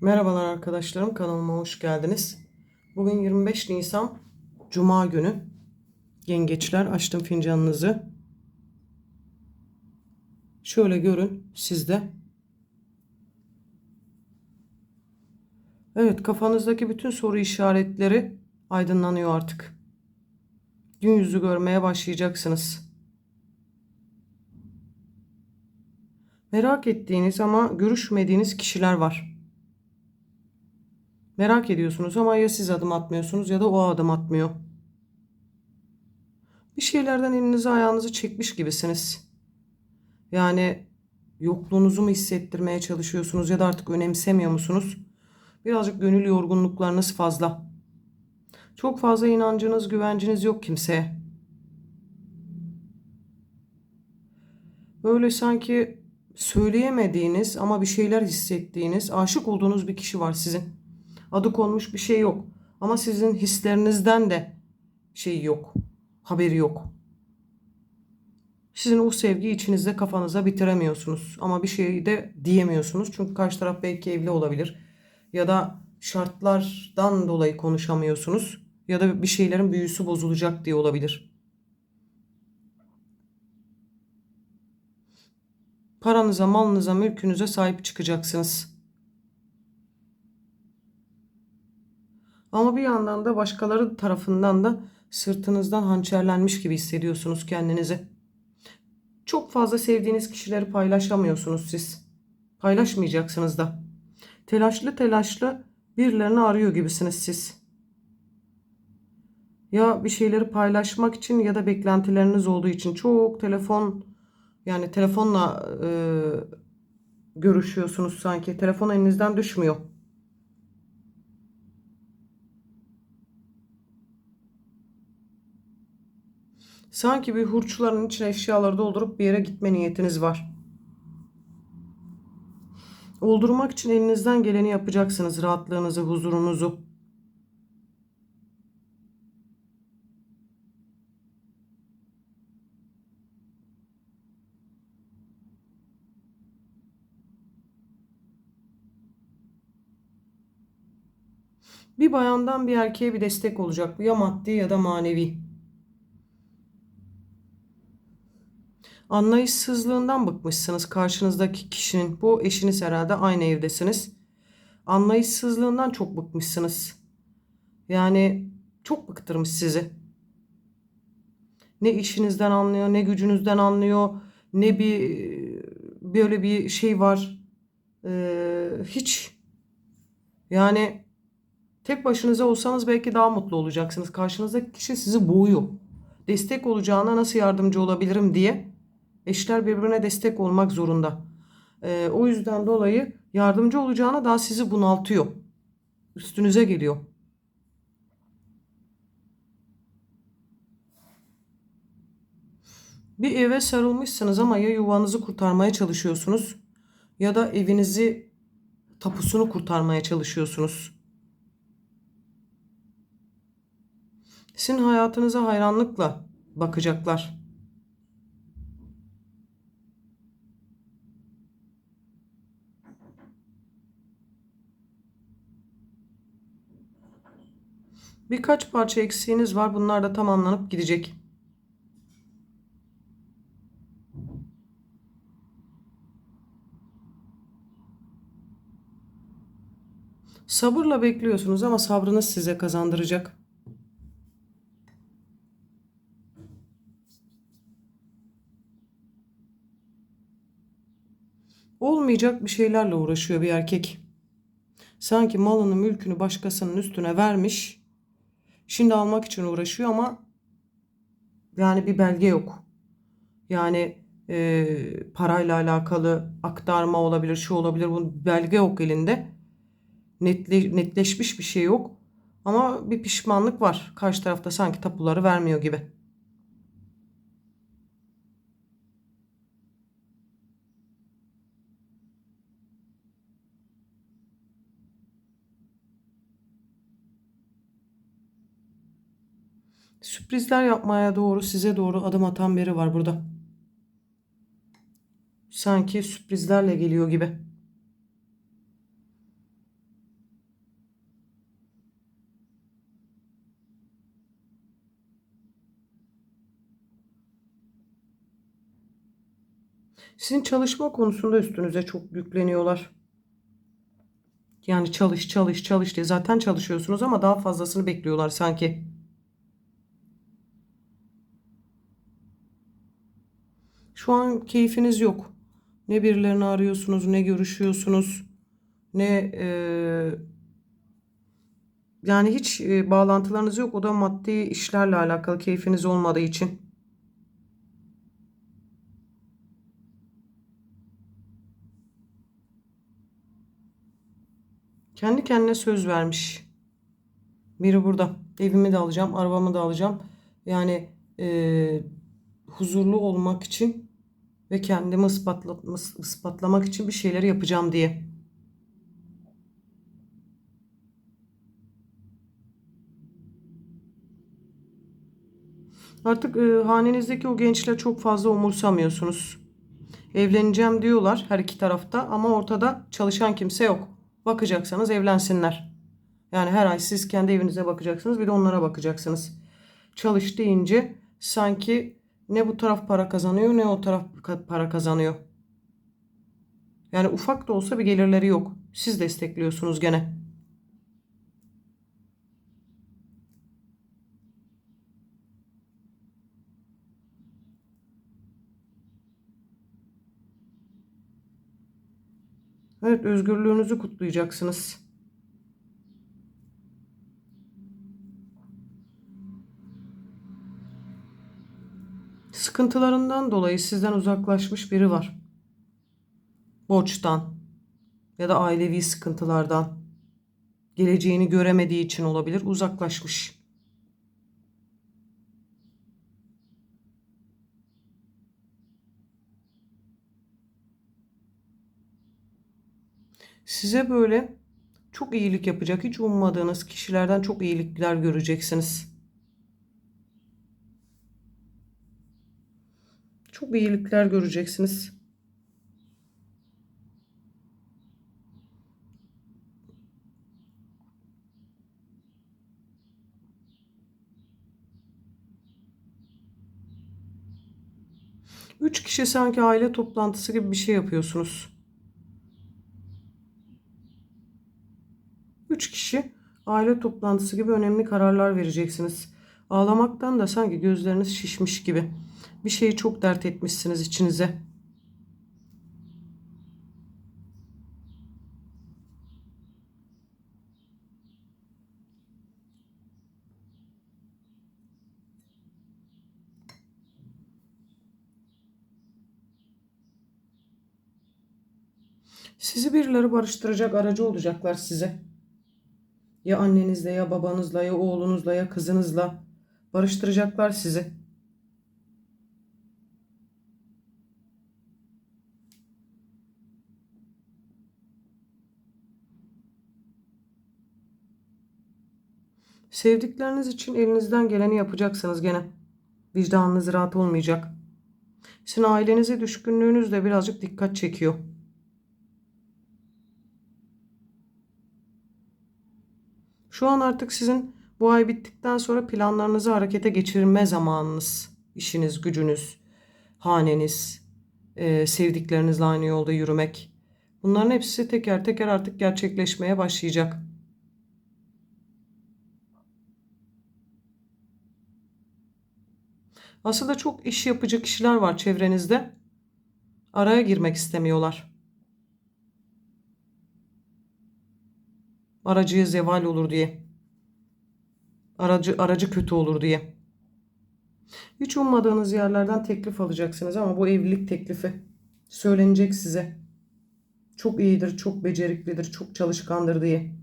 Merhabalar arkadaşlarım kanalıma hoş geldiniz. Bugün 25 Nisan Cuma günü. Yengeçler açtım fincanınızı. Şöyle görün sizde. Evet kafanızdaki bütün soru işaretleri aydınlanıyor artık. Gün yüzü görmeye başlayacaksınız. Merak ettiğiniz ama görüşmediğiniz kişiler var. Merak ediyorsunuz ama ya siz adım atmıyorsunuz ya da o adım atmıyor. Bir şeylerden elinizi ayağınızı çekmiş gibisiniz. Yani yokluğunuzu mu hissettirmeye çalışıyorsunuz ya da artık önemsemiyor musunuz? Birazcık gönül yorgunluklarınız fazla. Çok fazla inancınız, güvenciniz yok kimseye. Böyle sanki söyleyemediğiniz ama bir şeyler hissettiğiniz, aşık olduğunuz bir kişi var sizin. Adı konmuş bir şey yok. Ama sizin hislerinizden de şey yok. Haberi yok. Sizin o sevgiyi içinizde kafanıza bitiremiyorsunuz. Ama bir şey de diyemiyorsunuz. Çünkü karşı taraf belki evli olabilir. Ya da şartlardan dolayı konuşamıyorsunuz. Ya da bir şeylerin büyüsü bozulacak diye olabilir. Paranıza, malınıza, mülkünüze sahip çıkacaksınız. Ama bir yandan da başkaları tarafından da sırtınızdan hançerlenmiş gibi hissediyorsunuz kendinizi. Çok fazla sevdiğiniz kişileri paylaşamıyorsunuz siz. Paylaşmayacaksınız da. Telaşlı telaşlı birilerini arıyor gibisiniz siz. Ya bir şeyleri paylaşmak için ya da beklentileriniz olduğu için çok telefon yani telefonla e, görüşüyorsunuz sanki. Telefon elinizden düşmüyor. Sanki bir hurçların içine eşyaları doldurup bir yere gitme niyetiniz var. Oldurmak için elinizden geleni yapacaksınız rahatlığınızı, huzurunuzu. Bir bayandan bir erkeğe bir destek olacak. Ya maddi ya da manevi. Anlayışsızlığından bıkmışsınız karşınızdaki kişinin. Bu eşiniz herhalde aynı evdesiniz. Anlayışsızlığından çok bıkmışsınız. Yani çok bıktırmış sizi. Ne işinizden anlıyor, ne gücünüzden anlıyor, ne bir böyle bir şey var. Ee, hiç. Yani tek başınıza olsanız belki daha mutlu olacaksınız. Karşınızdaki kişi sizi boğuyor. Destek olacağına nasıl yardımcı olabilirim diye Eşler birbirine destek olmak zorunda. Ee, o yüzden dolayı yardımcı olacağına daha sizi bunaltıyor. Üstünüze geliyor. Bir eve sarılmışsınız ama ya yuvanızı kurtarmaya çalışıyorsunuz ya da evinizi tapusunu kurtarmaya çalışıyorsunuz. Sizin hayatınıza hayranlıkla bakacaklar. Birkaç parça eksiğiniz var. Bunlar da tamamlanıp gidecek. Sabırla bekliyorsunuz ama sabrınız size kazandıracak. Olmayacak bir şeylerle uğraşıyor bir erkek. Sanki malını mülkünü başkasının üstüne vermiş Şimdi almak için uğraşıyor ama yani bir belge yok. Yani e, parayla alakalı aktarma olabilir, şu olabilir. Bunun belge yok elinde. Netle, netleşmiş bir şey yok. Ama bir pişmanlık var. Karşı tarafta sanki tapuları vermiyor gibi. sürprizler yapmaya doğru size doğru adım atan biri var burada. Sanki sürprizlerle geliyor gibi. Sizin çalışma konusunda üstünüze çok yükleniyorlar. Yani çalış çalış çalış diye zaten çalışıyorsunuz ama daha fazlasını bekliyorlar sanki. Şu an keyfiniz yok. Ne birilerini arıyorsunuz, ne görüşüyorsunuz, ne e, yani hiç e, bağlantılarınız yok. O da maddi işlerle alakalı keyfiniz olmadığı için. Kendi kendine söz vermiş. Biri burada. Evimi de alacağım, arabamı da alacağım. Yani e, huzurlu olmak için ve kendimi ispatla, ispatlamak için bir şeyler yapacağım diye. Artık e, hanenizdeki o gençle çok fazla umursamıyorsunuz. Evleneceğim diyorlar her iki tarafta ama ortada çalışan kimse yok. Bakacaksanız evlensinler. Yani her ay siz kendi evinize bakacaksınız bir de onlara bakacaksınız. Çalış deyince sanki ne bu taraf para kazanıyor ne o taraf para kazanıyor. Yani ufak da olsa bir gelirleri yok. Siz destekliyorsunuz gene. Evet, özgürlüğünüzü kutlayacaksınız. Sıkıntılarından dolayı sizden uzaklaşmış biri var. Borçtan ya da ailevi sıkıntılardan, geleceğini göremediği için olabilir, uzaklaşmış. Size böyle çok iyilik yapacak, hiç ummadığınız kişilerden çok iyilikler göreceksiniz. Çok iyilikler göreceksiniz. Üç kişi sanki aile toplantısı gibi bir şey yapıyorsunuz. Üç kişi aile toplantısı gibi önemli kararlar vereceksiniz. Ağlamaktan da sanki gözleriniz şişmiş gibi. Bir şeyi çok dert etmişsiniz içinize. Sizi birileri barıştıracak aracı olacaklar size. Ya annenizle ya babanızla ya oğlunuzla ya kızınızla barıştıracaklar sizi. Sevdikleriniz için elinizden geleni yapacaksınız gene. Vicdanınız rahat olmayacak. Sizin ailenize düşkünlüğünüz de birazcık dikkat çekiyor. Şu an artık sizin bu ay bittikten sonra planlarınızı harekete geçirme zamanınız. İşiniz, gücünüz, haneniz, e, sevdiklerinizle aynı yolda yürümek. Bunların hepsi teker teker artık gerçekleşmeye başlayacak. Aslında çok iş yapıcı kişiler var çevrenizde. Araya girmek istemiyorlar. Aracıya zeval olur diye. Aracı aracı kötü olur diye. Hiç ummadığınız yerlerden teklif alacaksınız ama bu evlilik teklifi söylenecek size. Çok iyidir, çok beceriklidir, çok çalışkandır diye.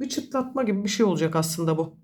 Bir çıtlatma gibi bir şey olacak aslında bu.